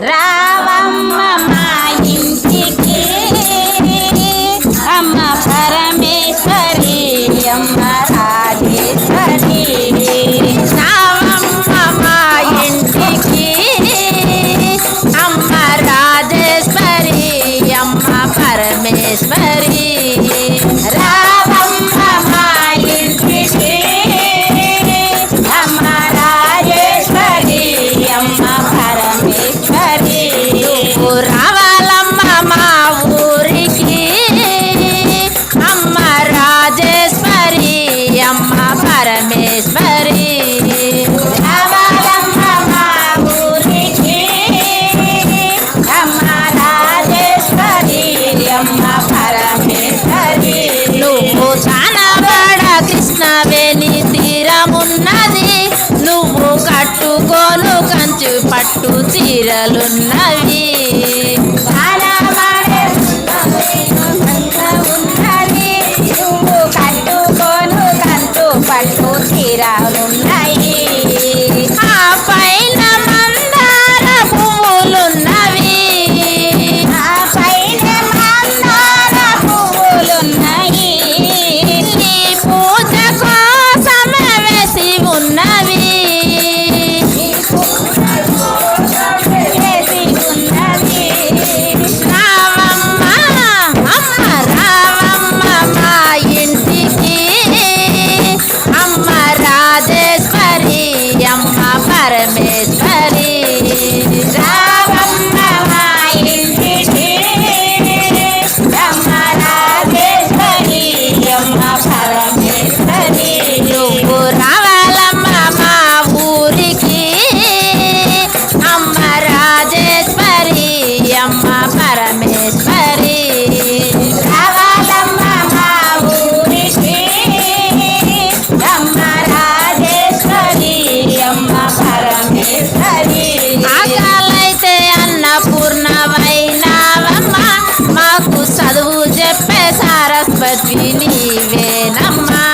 రావమ్మ మా ఇంటికి. అమ్మ పరమేశ్వరి అమ్మ రాజేశ్వరి. రావమ్మ మా ఇంటికి. అమ్మ రాజేశ్వరి అమ్మ పరమేశ్వరి. రాజేశ్వరి నువ్వు చానవాడ కృష్ణవేణి తీరమున్నది. నువ్వు కట్టుకోను కంచు పట్టు చీరాలున్నాయి చదువు చెప్పే Saraswati నీవేనమ్మా.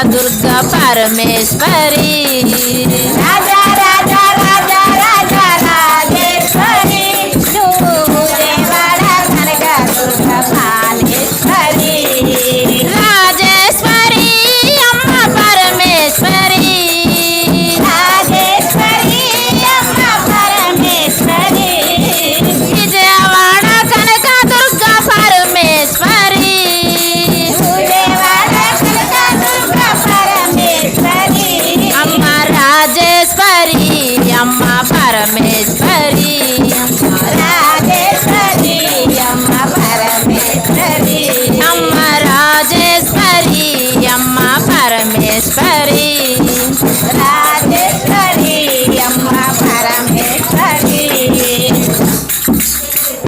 A Durga me Radha